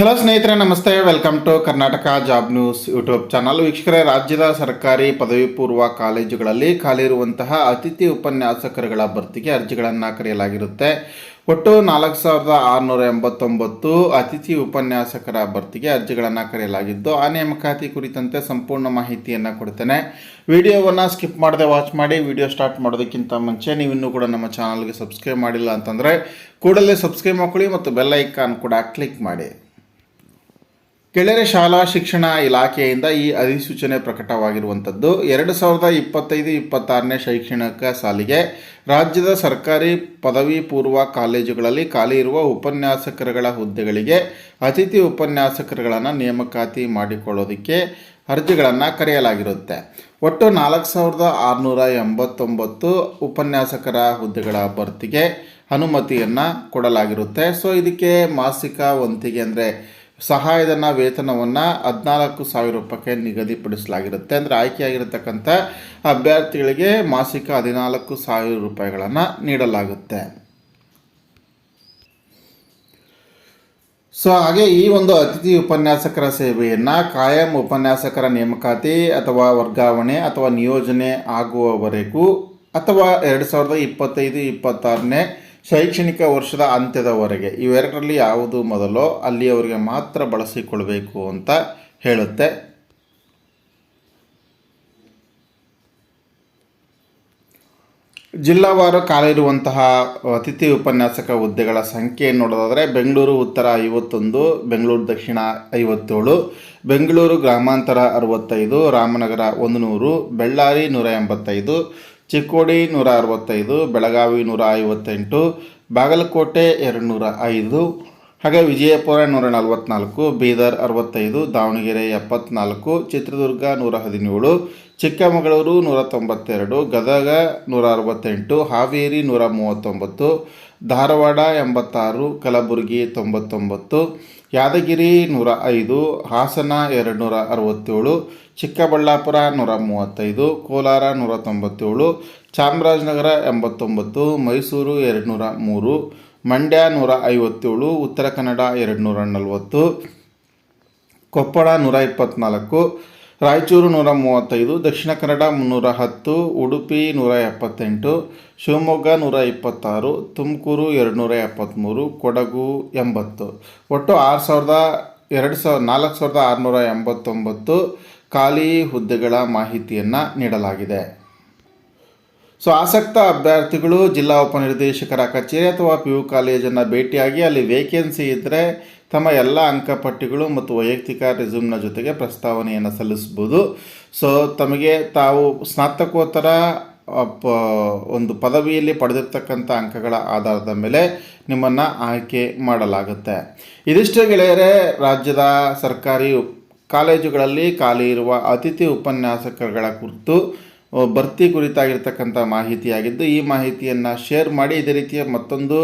Hello ಸ್ನೇಹಿತರೆ, ನಮಸ್ತೆ. Welcome to Karnataka job news YouTube channel ವೀಕ್ಷಕರೇ, ರಾಜ್ಯದ ಸರ್ಕಾರಿ ಪದವಿ ಪೂರ್ವ ಕಾಲೇಜುಗಳಲ್ಲಿ ಖಾಲಿ ಇರುವಂತಹ ಅತಿಥಿ ಉಪನ್ಯಾಸಕರುಗಳ ಭರ್ತಿಗೆ ಅರ್ಜಿಗಳನ್ನು ಕರೆಯಲಾಗಿರುತ್ತೆ. ಒಟ್ಟು ನಾಲ್ಕು ಸಾವಿರದ ಆರುನೂರ ಎಂಬತ್ತೊಂಬತ್ತು ಅತಿಥಿ ಉಪನ್ಯಾಸಕರ ಭರ್ತಿಗೆ ಅರ್ಜಿಗಳನ್ನು ಕರೆಯಲಾಗಿದ್ದು, ಆ ನೇಮಕಾತಿ ಕುರಿತಂತೆ ಸಂಪೂರ್ಣ ಮಾಹಿತಿಯನ್ನು ಕೊಡ್ತೇನೆ. ವಿಡಿಯೋವನ್ನು ಸ್ಕಿಪ್ ಮಾಡದೆ ವಾಚ್ ಮಾಡಿ, ವಿಡಿಯೋ ಸ್ಟಾರ್ಟ್ ಮಾಡೋದಕ್ಕಿಂತ ಮುಂಚೆ ನೀವು ಇನ್ನೂ ಕೂಡ ನಮ್ಮ ಚಾನಲ್ಗೆ ಸಬ್ಸ್ಕ್ರೈಬ್ ಮಾಡಿಲ್ಲ ಅಂತಂದರೆ, ಕೂಡಲೇ ಸಬ್ಸ್ಕ್ರೈಬ್ ಮಾಡ್ಕೊಳ್ಳಿ ಮತ್ತು ಬೆಲ್ ಐಕಾನ್ ಕೂಡ ಕ್ಲಿಕ್ ಮಾಡಿ. ಕೆಳರೆ ಶಾಲಾ ಶಿಕ್ಷಣ ಇಲಾಖೆಯಿಂದ ಈ ಅಧಿಸೂಚನೆ ಪ್ರಕಟವಾಗಿರುವಂಥದ್ದು. ಎರಡು ಸಾವಿರದ ಇಪ್ಪತ್ತೈದು ಇಪ್ಪತ್ತಾರನೇ ಶೈಕ್ಷಣಿಕ ಸಾಲಿಗೆ ರಾಜ್ಯದ ಸರ್ಕಾರಿ ಪದವಿ ಪೂರ್ವ ಕಾಲೇಜುಗಳಲ್ಲಿ ಖಾಲಿ ಇರುವ ಉಪನ್ಯಾಸಕರುಗಳ ಹುದ್ದೆಗಳಿಗೆ ಅತಿಥಿ ಉಪನ್ಯಾಸಕರುಗಳನ್ನು ನೇಮಕಾತಿ ಮಾಡಿಕೊಳ್ಳೋದಕ್ಕೆ ಅರ್ಜಿಗಳನ್ನು ಕರೆಯಲಾಗಿರುತ್ತೆ. ಒಟ್ಟು ನಾಲ್ಕು ಸಾವಿರದ ಆರುನೂರ ಎಂಬತ್ತೊಂಬತ್ತು ಉಪನ್ಯಾಸಕರ ಹುದ್ದೆಗಳ ಭರ್ತಿಗೆ ಅನುಮತಿಯನ್ನು ಕೊಡಲಾಗಿರುತ್ತೆ. ಸೊ ಇದಕ್ಕೆ ಮಾಸಿಕ ವಂತಿಗೆ ಅಂದರೆ ಸಹಾಯಧನ ವೇತನವನ್ನು ಹದಿನಾಲ್ಕು ಸಾವಿರ ರೂಪಾಯಿಗೆ ನಿಗದಿಪಡಿಸಲಾಗಿರುತ್ತೆ. ಅಂದರೆ ಆಯ್ಕೆಯಾಗಿರತಕ್ಕಂಥ ಅಭ್ಯರ್ಥಿಗಳಿಗೆ ಮಾಸಿಕ ಹದಿನಾಲ್ಕು ಸಾವಿರ ರೂಪಾಯಿಗಳನ್ನು ನೀಡಲಾಗುತ್ತೆ. ಸೊ, ಹಾಗೆ ಈ ಒಂದು ಅತಿಥಿ ಉಪನ್ಯಾಸಕರ ಸೇವೆಯನ್ನು ಕಾಯಂ ಉಪನ್ಯಾಸಕರ ನೇಮಕಾತಿ ಅಥವಾ ವರ್ಗಾವಣೆ ಅಥವಾ ನಿಯೋಜನೆ ಆಗುವವರೆಗೂ ಅಥವಾ ಎರಡು ಸಾವಿರದ ಇಪ್ಪತ್ತೈದು, ಇಪ್ಪತ್ತಾರನೇ ಶೈಕ್ಷಣಿಕ ವರ್ಷದ ಅಂತ್ಯದವರೆಗೆ ಇವೆರಡರಲ್ಲಿ ಯಾವುದು ಮೊದಲೋ ಅಲ್ಲಿಯವರಿಗೆ ಮಾತ್ರ ಬಳಸಿಕೊಳ್ಬೇಕು ಅಂತ ಹೇಳುತ್ತೆ. ಜಿಲ್ಲಾವಾರು ಖಾಲಿರುವಂತಹ ಅತಿಥಿ ಉಪನ್ಯಾಸಕ ಹುದ್ದೆಗಳ ಸಂಖ್ಯೆ ನೋಡೋದಾದರೆ ಬೆಂಗಳೂರು ಉತ್ತರ ಐವತ್ತೊಂದು, ಬೆಂಗಳೂರು ದಕ್ಷಿಣ ಐವತ್ತೇಳು, ಬೆಂಗಳೂರು ಗ್ರಾಮಾಂತರ ಅರವತ್ತೈದು, ರಾಮನಗರ ಒಂದು ನೂರು ಬೆಳ್ಳಾರಿ ನೂರ ಎಂಬತ್ತೈದು ಚಿಕ್ಕೋಡಿ ನೂರ ಅರವತ್ತೈದು ಬೆಳಗಾವಿ ನೂರ ಐವತ್ತೆಂಟು ಬಾಗಲಕೋಟೆ ಎರಡು ನೂರ ಐದು ಹಾಗೆ ವಿಜಯಪುರ ನೂರ ನಲವತ್ತ್ನಾಲ್ಕು ಬೀದರ್ ಅರವತ್ತೈದು, ದಾವಣಗೆರೆ ಎಪ್ಪತ್ನಾಲ್ಕು, ಚಿತ್ರದುರ್ಗ ನೂರ ಹದಿನೇಳು, ಚಿಕ್ಕಮಗಳೂರು ನೂರ ತೊಂಬತ್ತೆರಡು, ಗದಗ ನೂರ ಅರವತ್ತೆಂಟು, ಹಾವೇರಿ ನೂರ ಮೂವತ್ತೊಂಬತ್ತು, ಧಾರವಾಡ ಎಂಬತ್ತಾರು, ಕಲಬುರಗಿ ತೊಂಬತ್ತೊಂಬತ್ತು, ಯಾದಗಿರಿ ನೂರ ಐದು, ಹಾಸನ ಎರಡು ನೂರ ಅರವತ್ತೇಳು, ಚಿಕ್ಕಬಳ್ಳಾಪುರ ನೂರ ಮೂವತ್ತೈದು, ಕೋಲಾರ ನೂರ ತೊಂಬತ್ತೇಳು, ಚಾಮರಾಜನಗರ ಎಂಬತ್ತೊಂಬತ್ತು, ಮೈಸೂರು ಎರಡು ನೂರ ಮೂರು ಮಂಡ್ಯ ನೂರ ಐವತ್ತೇಳು, ಉತ್ತರ ಕನ್ನಡ ಎರಡು ನೂರ ನಲವತ್ತು, ಕೊಪ್ಪಳ ನೂರ ಇಪ್ಪತ್ತ್ನಾಲ್ಕು ರಾಯಚೂರು ನೂರ ಮೂವತ್ತೈದು, ದಕ್ಷಿಣ ಕನ್ನಡ ಮುನ್ನೂರ ಹತ್ತು, ಉಡುಪಿ ನೂರ ಎಪ್ಪತ್ತೆಂಟು, ಶಿವಮೊಗ್ಗ ನೂರ ಇಪ್ಪತ್ತಾರು, ತುಮಕೂರು ಎರಡು ನೂರ ಎಪ್ಪತ್ತ್ಮೂರು ಕೊಡಗು ಎಂಬತ್ತು. ಒಟ್ಟು ಆರು ಸಾವಿರದ ಎರಡು ಸಾವಿರ ನಾಲ್ಕು ಸಾವಿರದ ಆರುನೂರ ಎಂಬತ್ತೊಂಬತ್ತು ಖಾಲಿ ಹುದ್ದೆಗಳ ಮಾಹಿತಿಯನ್ನು ನೀಡಲಾಗಿದೆ. ಸೊ ಆಸಕ್ತ ಅಭ್ಯರ್ಥಿಗಳು ಜಿಲ್ಲಾ ಉಪನಿರ್ದೇಶಕರ ಕಚೇರಿ ಅಥವಾ ಪಿ ಯು ಕಾಲೇಜನ್ನು ಭೇಟಿಯಾಗಿ ಅಲ್ಲಿ ವೇಕೆನ್ಸಿ ಇದ್ದರೆ ತಮ್ಮ ಎಲ್ಲ ಅಂಕಪಟ್ಟಿಗಳು ಮತ್ತು ವೈಯಕ್ತಿಕ ರೆಸ್ಯೂಮ್ನ ಜೊತೆಗೆ ಪ್ರಸ್ತಾವನೆಯನ್ನು ಸಲ್ಲಿಸ್ಬೋದು. ಸೊ ತಮಗೆ ತಾವು ಸ್ನಾತಕೋತ್ತರ ಒಂದು ಪದವಿಯಲ್ಲಿ ಪಡೆದಿರ್ತಕ್ಕಂಥ ಅಂಕಗಳ ಆಧಾರದ ಮೇಲೆ ನಿಮ್ಮನ್ನು ಆಯ್ಕೆ ಮಾಡಲಾಗುತ್ತೆ. ಇದಿಷ್ಟು ಗೆಳೆಯರೇ, ರಾಜ್ಯದ ಸರ್ಕಾರಿ ಕಾಲೇಜುಗಳಲ್ಲಿ ಖಾಲಿ ಇರುವ ಅತಿಥಿ ಉಪನ್ಯಾಸಕರುಗಳ ಕುರಿತು ಭರ್ತಿ ಕುರಿತಾಗಿರ್ತಕ್ಕಂಥ ಮಾಹಿತಿಯಾಗಿದ್ದು ಈ ಮಾಹಿತಿಯನ್ನು ಶೇರ್ ಮಾಡಿ ಇದೇ ರೀತಿಯ ಮತ್ತೊಂದು